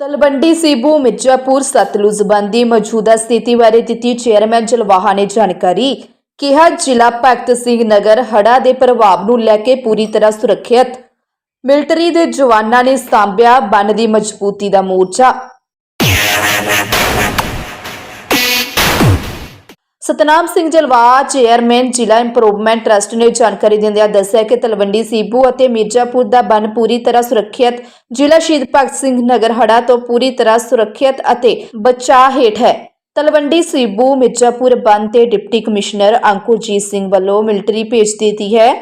ਤਲਵੰਡੀ ਸੀਬੂ ਮਿਰਜ਼ਾਪੁਰ ਸਤਲੁਜ ਬੰਦੀ ਮੌਜੂਦਾ ਸਥਿਤੀ ਬਾਰੇ ਦਿੱਤੀ ਚੇਅਰਮੈਨ ਜਲਵਾਹਾ ਨੇ ਜਾਣਕਾਰੀ ਕਿਹਾ, ਜ਼ਿਲ੍ਹਾ ਭਗਤ ਸਿੰਘ ਨਗਰ ਹੜ੍ਹਾਂ ਦੇ ਪ੍ਰਭਾਵ ਨੂੰ ਲੈ ਕੇ ਪੂਰੀ ਤਰ੍ਹਾਂ ਸੁਰੱਖਿਅਤ। ਮਿਲਟਰੀ ਦੇ ਜਵਾਨਾਂ ਨੇ ਸਾਂਭਿਆ ਬੰਨ ਦੀ ਮਜ਼ਬੂਤੀ ਦਾ ਮੋਰਚਾ। ਸਤਨਾਮ ਸਿੰਘ ਜਲਵਾ ਚੇਅਰਮੈਨ, ਜ਼ਿਲ੍ਹਾ ਇੰਪਰੂਵਮੈਂਟ ਟਰਸਟ ਨੇ ਜਾਣਕਾਰੀ ਦਿੰਦਿਆਂ ਦੱਸਿਆ ਕਿ ਤਲਵੰਡੀ ਸੀਬੂ ਅਤੇ ਮਿਰਜ਼ਾਪੁਰ ਦਾ ਬੰਨ ਪੂਰੀ ਤਰ੍ਹਾਂ ਸੁਰੱਖਿਅਤ, ਜ਼ਿਲ੍ਹਾ ਸ਼ਹੀਦ ਭਗਤ ਸਿੰਘ ਨਗਰ ਹੜਾ ਤੋਂ ਪੂਰੀ ਤਰ੍ਹਾਂ ਸੁਰੱਖਿਅਤ ਅਤੇ ਬਚਾਅ ਹੇਠ ਹੈ। ਤਲਵੰਡੀ ਸੀਬੂ, ਮਿਰਜ਼ਾਪੁਰ ਬੰਨ ਤੇ ਡਿਪਟੀ ਕਮਿਸ਼ਨਰ ਅੰਕੁਰਜੀਤ ਸਿੰਘ ਵੱਲੋਂ ਮਿਲਟਰੀ ਭੇਜ ਦਿੱਤੀ ਹੈ।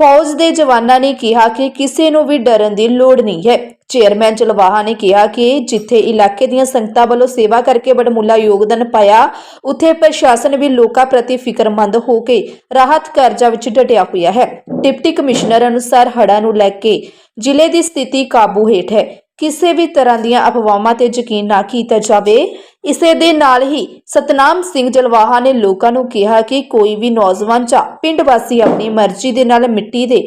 ਫੌਜ ਦੇ ਜਵਾਨਾਂ ਨੇ ਕਿਹਾ ਕਿ ਕਿਸੇ ਨੂੰ ਵੀ ਡਰਨ ਦੀ ਲੋੜ ਨਹੀਂ ਹੈ। ਚੇਅਰਮੈਨ ਚਲਵਾਹਾ ਨੇ ਕਿਹਾ ਕਿ ਜਿੱਥੇ ਇਲਾਕੇ ਦੀਆਂ ਸੰਗਤਾਂ ਵੱਲੋਂ ਸੇਵਾ ਕਰਕੇ ਬੜਮੁੱਲਾ ਯੋਗਦਾਨ ਪਾਇਆ, ਉੱਥੇ ਪ੍ਰਸ਼ਾਸਨ ਵੀ ਲੋਕਾਂ ਪ੍ਰਤੀ ਫਿਕਰਮੰਦ ਹੋ ਕੇ ਰਾਹਤ ਕਾਰਜਾਂ ਵਿੱਚ ਡਟਿਆ ਹੋਇਆ ਹੈ। ਡਿਪਟੀ ਕਮਿਸ਼ਨਰ ਅਨੁਸਾਰ ਹੜ੍ਹਾਂ ਨੂੰ ਲੈ ਕੇ ਜ਼ਿਲ੍ਹੇ ਦੀ ਸਥਿਤੀ ਕਾਬੂ ਹੇਠ ਹੈ। ਕਿਸੇ ਵੀ ਤਰ੍ਹਾਂ ਦੀਆਂ ਅਫਵਾਹਾਂ ਤੇ ਯਕੀਨ ਨਾ ਕੀਤਾ ਜਾਵੇ, ਇਸੇ ਦੇ ਨਾਲ ਹੀ ਸਤਨਾਮ ਸਿੰਘ ਜਲਵਾਹਾ ਨੇ ਲੋਕਾਂ ਨੂੰ ਕਿਹਾ ਕਿ ਕੋਈ ਵੀ ਨੌਜਵਾਨ ਜਾਂ ਪਿੰਡ ਵਾਸੀ ਆਪਣੀ ਮਰਜ਼ੀ ਦੇ ਨਾਲ ਮਿੱਟੀ ਦੇ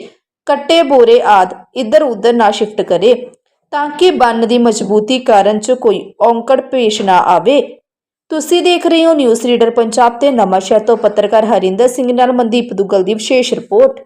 ਕੱਟੇ ਬੋਰੇ ਆਦ ਇੱਧਰ ਉੱਧਰ ਨਾ ਸ਼ਿਫਟ ਕਰੇ। ਤਾਂ ਕਿ ਬੰਨ ਦੀ ਮਜ਼ਬੂਤੀ ਕਾਰਨ ਚ ਕੋਈ ਔਂਕੜ ਪੇਸ਼ ਨਾ ਆਵੇ। ਤੁਸੀਂ ਦੇਖ ਰਹੇ ਹੋ ਨਿਊਜ਼ ਰੀਡਰ ਪੰਜਾਬ ਤੇ ਨਵਾਂ ਸ਼ਹਿਰ ਤੋਂ ਪੱਤਰਕਾਰ ਹਰਿੰਦਰ ਸਿੰਘ ਨਾਲ ਮਨਦੀਪ ਦੁੱਗਲ ਦੀ ਵਿਸ਼ੇਸ਼ ਰਿਪੋਰਟ।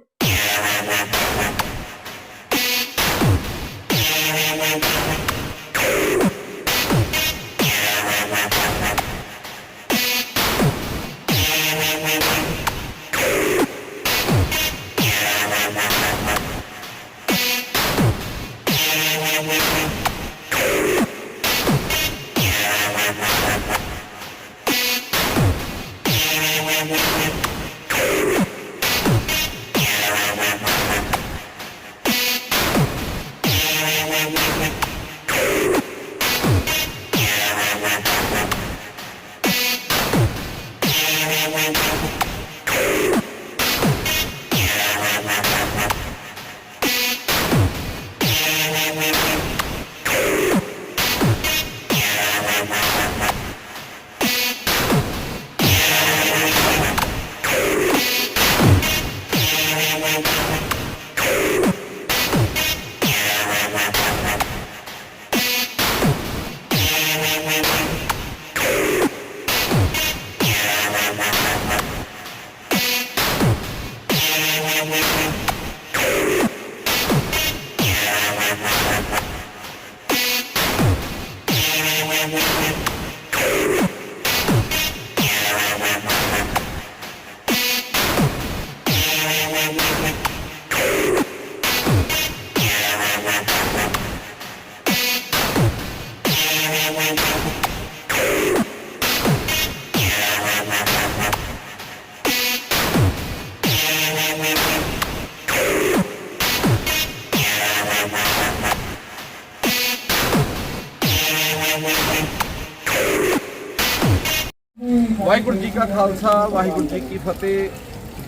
ਵਾਹਿਗੁਰੂ ਜੀ ਕਾ ਖਾਲਸਾ, ਵਾਹਿਗੁਰੂ ਜੀ ਕੀ ਫਤਿਹ।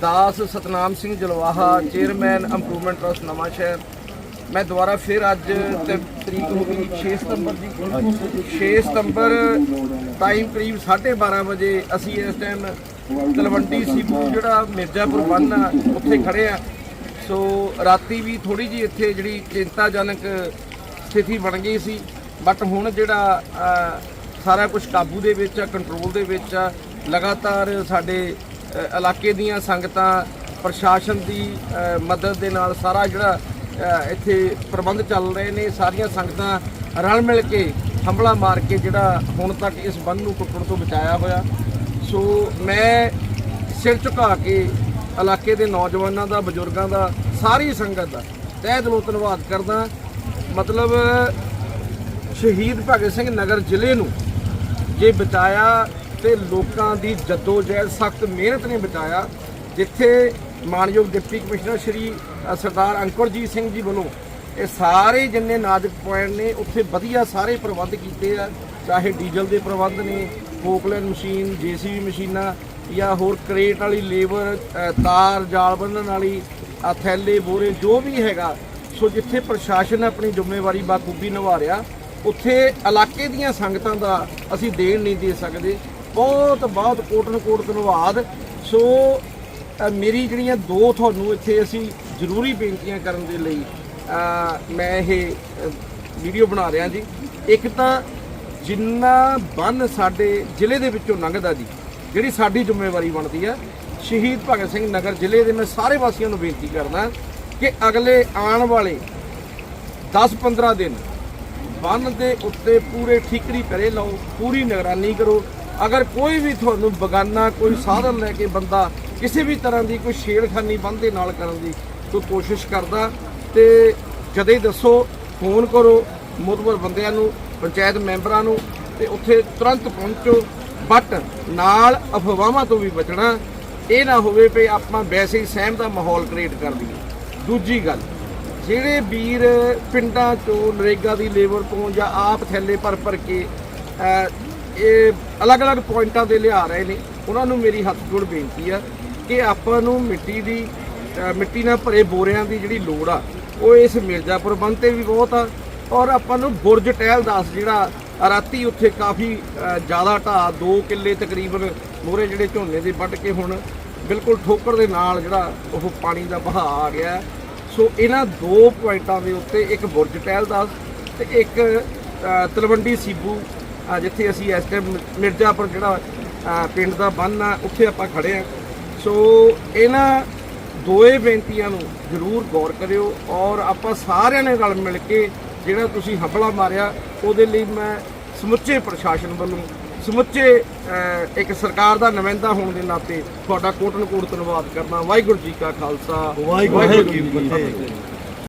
ਦਾਸ Satnam Singh Jalwaha, chairman improvement trust Nawanshahr. ਮੈਂ ਦੁਬਾਰਾ ਫਿਰ ਅੱਜ ਤੇ ਤਰੀਕ ਹੋ ਗਈ 6 ਸਤੰਬਰ ਦੀ। 6 ਸਤੰਬਰ ਟਾਈਮ ਕਰੀਬ 12:30 ਵਜੇ ਅਸੀਂ ਇਸ ਟਾਈਮ ਤਲਵੰਡੀ ਸੀਪੂ, ਜਿਹੜਾ ਮਿਰਜ਼ਾਪੁਰ ਬੰਨ ਆ, ਉੱਥੇ ਖੜੇ ਆ। ਸੋ ਰਾਤੀ ਵੀ ਥੋੜੀ ਜੀ ਇੱਥੇ ਜਿਹੜੀ ਚਿੰਤਾਜਨਕ ਸਥਿਤੀ ਬਣ ਗਈ ਸੀ। ਬਟ ਹੁਣ ਜਿਹੜਾ ਸਾਰਾ ਕੁਝ ਕਾਬੂ ਦੇ ਵਿੱਚ ਆ ਕੰਟਰੋਲ ਦੇ ਵਿੱਚ ਆ ਲਗਾਤਾਰ ਸਾਡੇ ਇਲਾਕੇ ਦੀਆਂ ਸੰਗਤਾਂ, ਪ੍ਰਸ਼ਾਸਨ ਦੀ ਮਦਦ ਦੇ ਨਾਲ ਸਾਰਾ ਜਿਹੜਾ ਇੱਥੇ ਪ੍ਰਬੰਧ ਚੱਲ ਰਹੇ ਨੇ, ਸਾਰੀਆਂ ਸੰਗਤਾਂ ਰਲ ਮਿਲ ਕੇ ਹੰਬਲਾ ਮਾਰ ਕੇ ਜਿਹੜਾ ਹੁਣ ਤੱਕ ਇਸ ਬੰਦ ਨੂੰ ਟੁੱਟਣ ਤੋਂ ਬਚਾਇਆ ਹੋਇਆ। ਸੋ ਮੈਂ ਸਿਰ ਝੁਕਾ ਕੇ ਇਲਾਕੇ ਦੇ ਨੌਜਵਾਨਾਂ ਦਾ, ਬਜ਼ੁਰਗਾਂ ਦਾ, ਸਾਰੀ ਸੰਗਤ ਦਾ ਤਹਿ ਦਿਲੋਂ ਧੰਨਵਾਦ ਕਰਦਾ। ਮਤਲਬ ਸ਼ਹੀਦ ਭਗਤ ਸਿੰਘ ਨਗਰ ਜ਼ਿਲ੍ਹੇ ਨੂੰ ਜੇ ਬਚਾਇਆ ਤੇ ਲੋਕਾਂ ਦੀ ਜੱਦੋ ਜਹਿਦ ਸਖਤ ਮਿਹਨਤ ਨੇ ਬਚਾਇਆ ਜਿੱਥੇ ਮਾਨਯੋਗ ਡਿਪਟੀ ਕਮਿਸ਼ਨਰ ਸ਼੍ਰੀ ਸਰਦਾਰ ਅੰਕੁਰਜੀਤ ਸਿੰਘ ਜੀ ਵੱਲੋਂ ਇਹ ਸਾਰੇ ਜਿੰਨੇ ਨਾਜ਼ੁਕ ਪੁਆਇੰਟ ਨੇ, ਉੱਥੇ ਵਧੀਆ ਸਾਰੇ ਪ੍ਰਬੰਧ ਕੀਤੇ ਆ, ਚਾਹੇ ਡੀਜ਼ਲ ਦੇ ਪ੍ਰਬੰਧ ਨੇ, ਫੋਕਲੈਂਡ ਮਸ਼ੀਨ, ਜੀਸੀਬੀ ਮਸ਼ੀਨਾਂ, ਜਾਂ ਹੋਰ ਕਰੇਟ ਵਾਲੀ ਲੇਬਰ ਤਾਰ, ਜਾਲ ਬੰਨਣ ਵਾਲੀ ਥੈਲੇ, ਬੋਰੇ, ਜੋ ਵੀ ਹੈਗਾ, ਸੋ ਜਿੱਥੇ ਪ੍ਰਸ਼ਾਸਨ ਆਪਣੀ ਜ਼ਿੰਮੇਵਾਰੀ ਬਾਖੂਬੀ ਨਿਭਾ ਰਿਹਾ, ਉੱਥੇ ਇਲਾਕੇ ਦੀਆਂ ਸੰਗਤਾਂ ਦਾ ਅਸੀਂ ਦੇਣ ਨਹੀਂ ਦੇ ਸਕਦੇ। ਬਹੁਤ ਬਹੁਤ ਕੋਟਨ ਕੋਟ ਧੰਨਵਾਦ ਸੋ ਮੇਰੀ ਜਿਹੜੀਆਂ ਦੋ ਤੁਹਾਨੂੰ ਇੱਥੇ ਅਸੀਂ ਜ਼ਰੂਰੀ ਬੇਨਤੀਆਂ ਕਰਨ ਦੇ ਲਈ ਮੈਂ ਇਹ ਵੀਡੀਓ ਬਣਾ ਰਿਹਾ ਜੀ। ਇੱਕ ਤਾਂ ਜਿੰਨਾ ਬੰਨ ਸਾਡੇ ਜ਼ਿਲ੍ਹੇ ਦੇ ਵਿੱਚੋਂ ਲੰਘਦਾ ਜੀ, ਜਿਹੜੀ ਸਾਡੀ ਜ਼ਿੰਮੇਵਾਰੀ ਬਣਦੀ ਆ, ਸ਼ਹੀਦ ਭਗਤ ਸਿੰਘ ਨਗਰ ਜ਼ਿਲ੍ਹੇ ਦੇ ਮੈਂ ਸਾਰੇ ਵਾਸੀਆਂ ਨੂੰ ਬੇਨਤੀ ਕਰਦਾ ਕਿ ਅਗਲੇ ਆਉਣ ਵਾਲੇ 10-15 ਦਿਨ ਬੰਨ ਦੇ ਉੱਤੇ ਪੂਰੇ ਠੀਕਰੀ ਕਰੇ ਲਓ, ਪੂਰੀ ਨਿਗਰਾਨੀ ਕਰੋ ਅਗਰ ਕੋਈ ਵੀ ਤੁਹਾਨੂੰ ਬਗਾਨਾ, ਕੋਈ ਸਾਧਨ ਲੈ ਕੇ ਬੰਦਾ ਕਿਸੇ ਵੀ ਤਰ੍ਹਾਂ ਦੀ ਕੋਈ ਛੇੜਖਾਨੀ ਬੰਨ ਦੇ ਨਾਲ ਕਰਨ ਦੀ ਕੋਈ ਕੋਸ਼ਿਸ਼ ਕਰਦਾ ਤੇ ਜਦੇ ਦੱਸੋ, ਫੋਨ ਕਰੋ ਮੁਤਬਰ ਬੰਦਿਆਂ ਨੂੰ, ਪੰਚਾਇਤ ਮੈਂਬਰਾਂ ਨੂੰ ਤੇ ਉੱਥੇ ਤੁਰੰਤ ਪਹੁੰਚੋ। ਬਟ ਨਾਲ ਅਫਵਾਹਾਂ ਤੋਂ ਵੀ ਬਚਣਾ, ਇਹ ਨਾ ਹੋਵੇ ਵੀ ਆਪਾਂ ਵੈਸੇ ਹੀ ਸਹਿਮ ਦਾ ਮਾਹੌਲ ਕ੍ਰੀਏਟ ਕਰ ਲਈਏ ਦੂਜੀ ਗੱਲ, ਜਿਹੜੇ ਵੀਰ ਪਿੰਡਾਂ ਚੋਂ ਨਰੇਗਾ ਦੀ ਲੇਬਰ ਤੋਂ ਜਾਂ ਆਪ ਥੈਲੇ ਭਰ ਭਰ ਕੇ ਇਹ ਅਲੱਗ-ਅਲੱਗ ਪੁਆਇੰਟਾਂ ਤੇ ਲਿਆ ਰਹੇ ਨੇ। ਉਹਨਾਂ ਨੂੰ ਮੇਰੀ ਹੱਥ ਜੋੜ ਬੇਨਤੀ ਆ ਕਿ ਆਪਾਂ ਨੂੰ ਮਿੱਟੀ ਦੀ ਮਿੱਟੀ ਨਾਲ ਭਰੇ ਬੋਰਿਆਂ ਦੀ ਜਿਹੜੀ ਲੋੜ ਆ, ਉਹ ਇਸ ਮਿਰਜ਼ਾਪੁਰ ਬੰਦ ਤੇ ਵੀ ਬਹੁਤ ਆ ਔਰ ਆਪਾਂ ਨੂੰ ਬੁਰਜ ਟਹਿਲਦਾਸ ਜਿਹੜਾ ਰਾਤੀ ਉੱਥੇ ਕਾਫੀ ਜ਼ਿਆਦਾ ਢਾਹ 2 ਕਿੱਲੇ ਤਕਰੀਬਨ ਮੋਰੇ ਜਿਹੜੇ ਝੋਨੇ ਦੇ ਵੱਢ ਕੇ ਹੁਣ ਬਿਲਕੁਲ ਠੋਕਰ ਦੇ ਨਾਲ ਜਿਹੜਾ ਉਹ ਪਾਣੀ ਦਾ ਬਹਾਅ ਆ ਗਿਆ। ਸੋ ਇਹਨਾਂ ਦੋ ਪੁਆਇੰਟਾਂ ਦੇ ਉੱਤੇ ਇੱਕ ਬੁਰਜ ਟਹਿਲਦਾਸ ਤੇ ਇੱਕ ਤਲਵੰਡੀ ਸੀਬੂ ਜਿੱਥੇ ਅਸੀਂ ਇਸ ਟਾਈਮ ਮਿਰਜ਼ਾਪੁਰ ਜਿਹੜਾ ਪਿੰਡ ਦਾ ਬੰਨ ਆ ਉੱਥੇ ਆਪਾਂ ਖੜੇ ਆ। ਸੋ ਇਹਨਾਂ ਦੋਏ ਬੇਨਤੀਆਂ ਨੂੰ ਜ਼ਰੂਰ ਗੌਰ ਕਰਿਓ ਔਰ ਆਪਾਂ ਸਾਰਿਆਂ ਨੇ ਰਲ ਮਿਲ ਕੇ ਜਿਹੜਾ ਤੁਸੀਂ ਹੰਬਲਾ ਮਾਰਿਆ ਉਹਦੇ ਲਈ ਮੈਂ ਸਮੁੱਚੇ ਪ੍ਰਸ਼ਾਸਨ ਵੱਲੋਂ ਸਮੁੱਚੇ ਇੱਕ ਸਰਕਾਰ ਦਾ ਨੁਮਾਇੰਦਾ ਹੋਣ ਦੇ ਨਾਤੇ ਤੁਹਾਡਾ ਕੋਟਨ ਕੋਟ ਧੰਨਵਾਦ ਕਰਨਾ ਵਾਹਿਗੁਰੂ ਜੀ ਕਾ ਖਾਲਸਾ ਵਾਹਿਗੁਰੂ ਜੀ ਕੀ ਫਤਿਹ।